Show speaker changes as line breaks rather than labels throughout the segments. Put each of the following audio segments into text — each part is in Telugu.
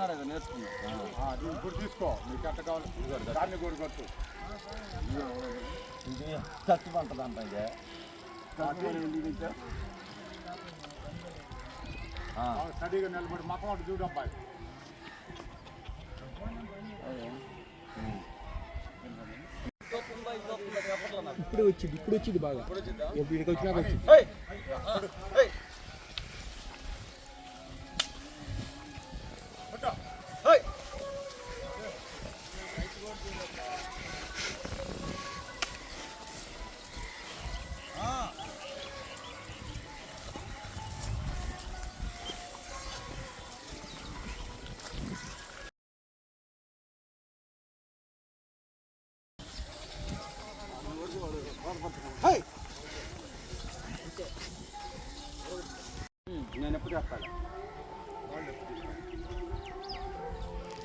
వచ్చినారు కదా నేర్చుకున్నాం
ఆ, నువ్వు ఇప్పుడు తీసుకో. నీకు ఎంత కావాలి దాన్ని కూడా కొట్టు
ఇది ఖర్చు పంటది అంట ఇదే
స్టడీగా నిలబడి మొత్తం అటు చూడు అబ్బాయి.
ఇప్పుడు వచ్చింది ఇప్పుడు వచ్చింది బాగా. వీడికి వచ్చినాక వచ్చింది.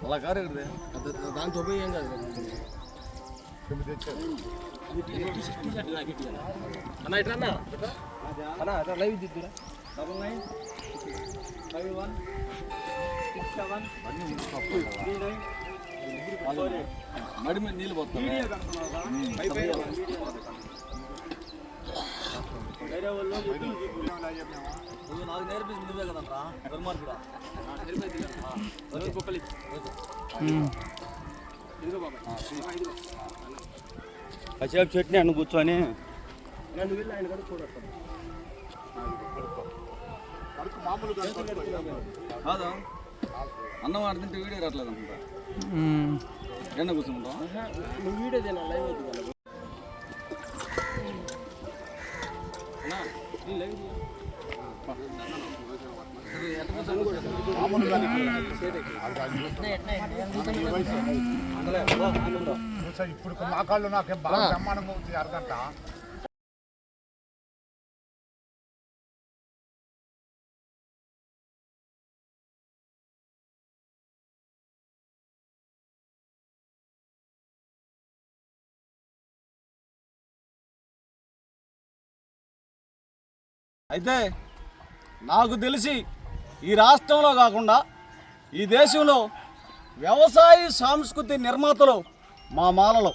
అలా కారు ఎక్కడిది?
దాంతో పోయి ఏం కాదు అన్న ఇట్లా అన్న. అన్న అట్లా live దిద్దురా
double nine five one six seven three nine మడి మీద నీళ్ళు పోతాయి నువ్వు నాకు నేర్పించింది నువ్వే కదంట్రా దుర్మార్గుడా
కాసేపు చట్నీ అన్న కూర్చొని.
నన్ను వెళ్ళి ఆయన కూడా
మామూలుగా
కాదు అన్నం ఆడుతుంటే వీడియో రావట్లేదు అనుకుంటా ఎండ కూర్చుంటాం
నువ్వు వీడియో లైవ్ వద్దు
ఇప్పుడు మా కాళ్ళు నాకేం బాగా బ్రహ్మాండంగా ఉంది అరగంట
అయితే నాకు తెలిసి ఈ రాష్ట్రంలో కాకుండా ఈ దేశంలో వ్యవసాయ సాంస్కృతి నిర్మాతలు మా మాలలో.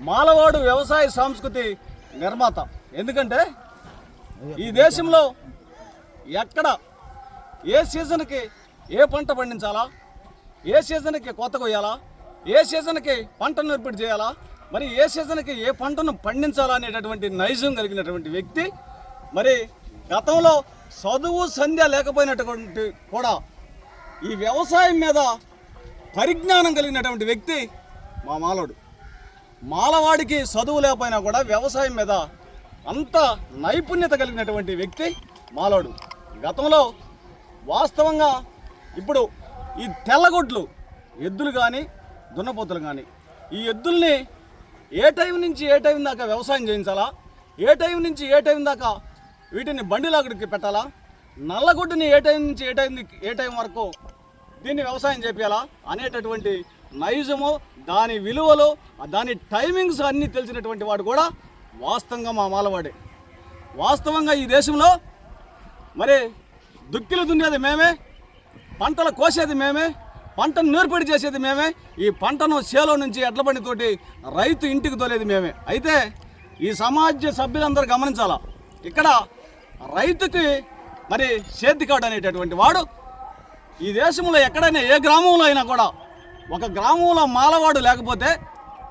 మాలవాడు వ్యవసాయ సాంస్కృతి నిర్మాత. ఎందుకంటే ఈ దేశంలో ఎక్కడ ఏ సీజన్కి ఏ పంట పండించాలా ఏ సీజన్కి కొత్త కొయ్యాలా ఏ సీజన్కి పంట నర్పిడి చేయాలా మరి ఏ సీజన్కి ఏ పంటను పండించాలా అనేటటువంటి నైజం కలిగినటువంటి వ్యక్తి మరి గతంలో చదువు సంధ్య లేకపోయినటువంటి కూడా ఈ వ్యవసాయం మీద పరిజ్ఞానం కలిగినటువంటి వ్యక్తి మా మాలోడు. మాలవాడికి చదువు లేకపోయినా కూడా వ్యవసాయం మీద అంత నైపుణ్యత కలిగినటువంటి వ్యక్తి మాలోడు. గతంలో వాస్తవంగా ఇప్పుడు ఈ తెల్లగొడ్లు ఎద్దులు కానీ దున్నపోతులు కానీ ఈ ఎద్దుల్ని ఏ టైం నుంచి ఏ టైం దాకా వ్యవసాయం చేయించాలా? ఏ టైం నుంచి ఏ టైం దాకా వీటిని బండిలాగడికి పెట్టాలా? నల్లగొడ్డుని ఏ టైం నుంచి ఏ టైం ఏ టైం వరకు దీన్ని వ్యవసాయం చేపించాలా అనేటటువంటి నైజము దాని విలువలు దాని టైమింగ్స్ అన్నీ తెలిసినటువంటి వాడు కూడా వాస్తవంగా మా మాలవాడే. వాస్తవంగా ఈ దేశంలో మరి దుక్కిలు దున్నేది మేమే పంటలు కోసేది మేమే పంటను నూర్పిడి చేసేది మేమే ఈ పంటను చేలో నుంచి ఎడ్లబండితోటి రైతు ఇంటికి తోలేది మేమే. అయితే ఈ సమాజ సభ్యులందరూ గమనించాలా? ఇక్కడ రైతుకి మరి సేద్ది కార్డు అనేటటువంటి వాడు ఈ దేశంలో ఎక్కడైనా ఏ గ్రామంలో అయినా కూడా ఒక గ్రామంలో మాలవాడు లేకపోతే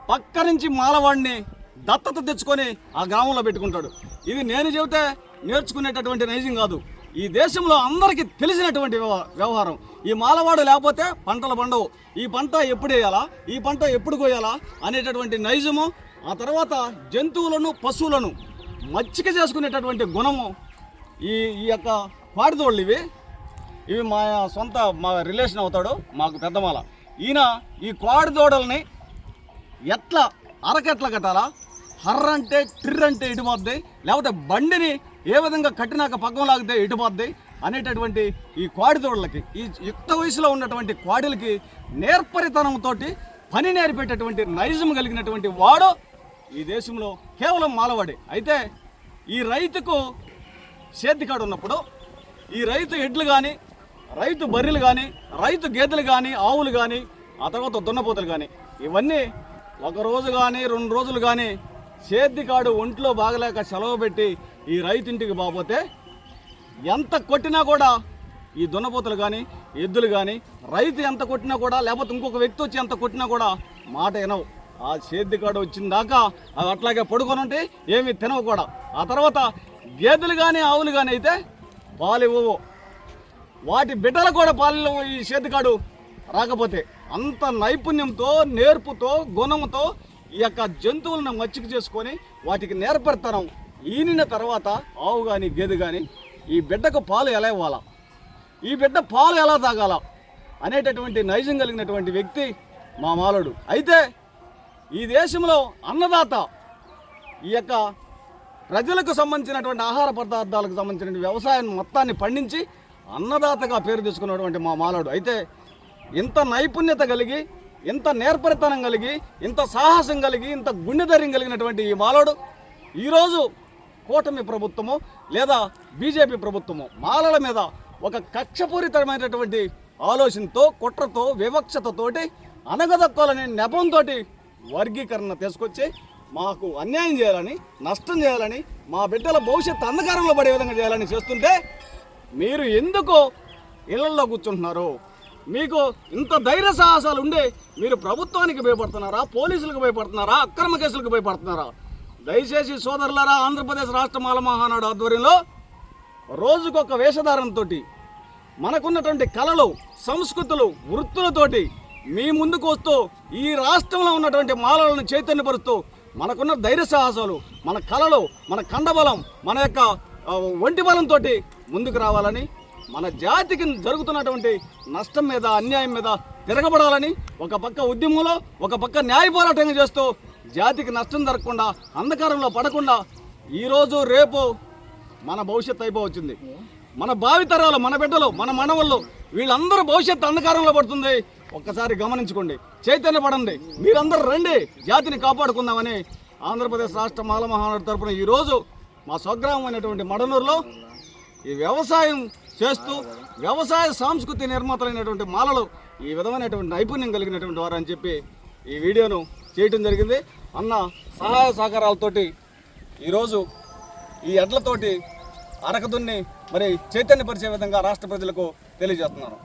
పక్క నుంచి మాలవాడిని దత్తత తెచ్చుకొని ఆ గ్రామంలో పెట్టుకుంటాడు. ఇది నేను చెబితే నేర్చుకునేటటువంటి నైజం కాదు. ఈ దేశంలో అందరికీ తెలిసినటువంటి వ్యవ- వ్యవహారం. ఈ మాలవాడు లేకపోతే పంటలు పండవు. ఈ పంట ఎప్పుడు వేయాలా? ఈ పంట ఎప్పుడు కోయాలా? అనేటటువంటి నైజము ఆ తర్వాత జంతువులను పశువులను మచ్చిక చేసుకునేటటువంటి గుణము ఈ ఈ యొక్క పాడిదోళ్ళు ఇవి. ఇవి మా సొంత మా రిలేషన్ అవుతాడు మాకు పెద్దమాల. ఈయన ఈ కోడిదోడల్ని ఎట్లా అరకెట్ల కట్టాలా? హర్ర అంటే ట్రిర్ అంటే ఇటుపోద్ది. లేకపోతే బండిని ఏ విధంగా కట్టినాక పక్కం లాగితే ఇటుపోద్ది అనేటటువంటి ఈ కోడిదోడలకి ఈ యుక్త వయసులో ఉన్నటువంటి కోడిలకి నేర్పరితనంతో పని నేర్పేటటువంటి నైజం కలిగినటువంటి వాడు ఈ దేశంలో కేవలం మాలవాడే. అయితే ఈ రైతుకు సేద్యకాడు ఉన్నప్పుడు ఈ రైతు ఎడ్లు కానీ రైతు బర్రెలు కానీ రైతు గేదెలు కానీ ఆవులు కానీ ఆ తర్వాత దున్నపోతులు కానీ ఇవన్నీ ఒక రోజు కానీ రెండు రోజులు కానీ సేద్యకాడు ఒంట్లో బాగలేక సెలవు పెట్టి ఈ రైతింటికి బాపోతే ఎంత కొట్టినా కూడా ఈ దున్నపోతులు కానీ ఎద్దులు కానీ రైతు ఎంత కొట్టినా కూడా లేకపోతే ఇంకొక వ్యక్తి వచ్చి ఎంత కొట్టినా కూడా మాట వినవు. ఆ సేద్యకాడు వచ్చిన దాకా అవి అట్లాగే పడుకొని ఉంటే ఏమి తినవు కూడా. ఆ తర్వాత గేదెలు కానీ ఆవులు కానీ అయితే పాలు ఇవ్వవు వాటి బిడ్డలు కూడా పాలు ఈ చేతికాడు రాకపోతే అంత నైపుణ్యంతో నేర్పుతో గుణంతో ఈ యొక్క జంతువులను మచ్చిక చేసుకొని వాటికి నేర్పడతనం ఈనిన తర్వాత ఆవు కానీ గేదె కానీ ఈ బిడ్డకు పాలు ఎలా ఇవ్వాలా? ఈ బిడ్డ పాలు ఎలా తాగాల? అనేటటువంటి నైజం కలిగినటువంటి వ్యక్తి మా మాలుడు. అయితే ఈ దేశంలో అన్నదాత ఈ యొక్క ప్రజలకు సంబంధించినటువంటి ఆహార పదార్థాలకు సంబంధించిన వ్యవసాయం మొత్తాన్ని పండించి అన్నదాతగా పేరు తీసుకున్నటువంటి మా మాలోడు. అయితే ఇంత నైపుణ్యత కలిగి ఇంత నేర్పరితనం కలిగి ఇంత సాహసం కలిగి ఇంత గుండెధైర్యం కలిగినటువంటి ఈ మాలోడు ఈరోజు కూటమి ప్రభుత్వము లేదా బీజేపీ ప్రభుత్వము మాలల మీద ఒక కక్షపూరితమైనటువంటి ఆలోచనతో కుట్రతో వివక్షతతోటి అనగదక్కాలనే నెపంతో వర్గీకరణ తీసుకొచ్చి మాకు అన్యాయం చేయాలని నష్టం చేయాలని మా బిడ్డల భవిష్యత్తు అంధకారంలో పడే విధంగా చేయాలని చేస్తుంటే మీరు ఎందుకు ఇళ్ళలో కూర్చుంటున్నారు? మీకు ఇంత ధైర్య సాహసాలు ఉండే మీరు ప్రభుత్వానికి భయపడుతున్నారా? పోలీసులకు భయపడుతున్నారా? అక్రమ కేసులకు భయపడుతున్నారా? దయచేసి సోదరులారా ఆంధ్రప్రదేశ్ రాష్ట్ర మాల మహానాడు ఆధ్వర్యంలో రోజుకొక వేషధారంతో మనకున్నటువంటి కళలు సంస్కృతులు వృత్తులతోటి మీ ముందుకు వస్తూ ఈ రాష్ట్రంలో ఉన్నటువంటి మాలలను చైతన్యపరుస్తూ మనకున్న ధైర్య సాహసాలు మన కళలు మన కండబలం మన యొక్క ఒంటి బలంతో ముందుకు రావాలని మన జాతికి జరుగుతున్నటువంటి నష్టం మీద అన్యాయం మీద తిరగబడాలని ఒక పక్క ఉద్యమంలో ఒక పక్క న్యాయ పోరాటం చేస్తూ జాతికి నష్టం జరగకుండా అంధకారంలో పడకుండా ఈరోజు రేపు మన భవిష్యత్తు అయిపోవచ్చింది. మన భావితరాలు మన బిడ్డలు మన మనవళ్ళు వీళ్ళందరూ భవిష్యత్తు అంధకారంలో పడుతుంది. ఒక్కసారి గమనించుకోండి. చైతన్య పడండి మీరందరూ రండి. జాతిని కాపాడుకుందామని ఆంధ్రప్రదేశ్ రాష్ట్ర మాలమహానాడు తరపున ఈరోజు మా స్వగ్రామం అయినటువంటి మడనూరులో ఈ వ్యవసాయం చేస్తూ వ్యవసాయ సాంస్కృతిక నిర్మాతలైనటువంటి మాలలు ఈ విధమైనటువంటి నైపుణ్యం కలిగినటువంటి వారు అని చెప్పి ఈ వీడియోను చేయటం జరిగింది. అన్న సహాయ సహకారాలతోటి ఈరోజు ఈ ఎడ్లతోటి అరకదున్ని మరి చైతన్యపరిచే విధంగా రాష్ట్ర ప్రజలకు తెలియజేస్తున్నాను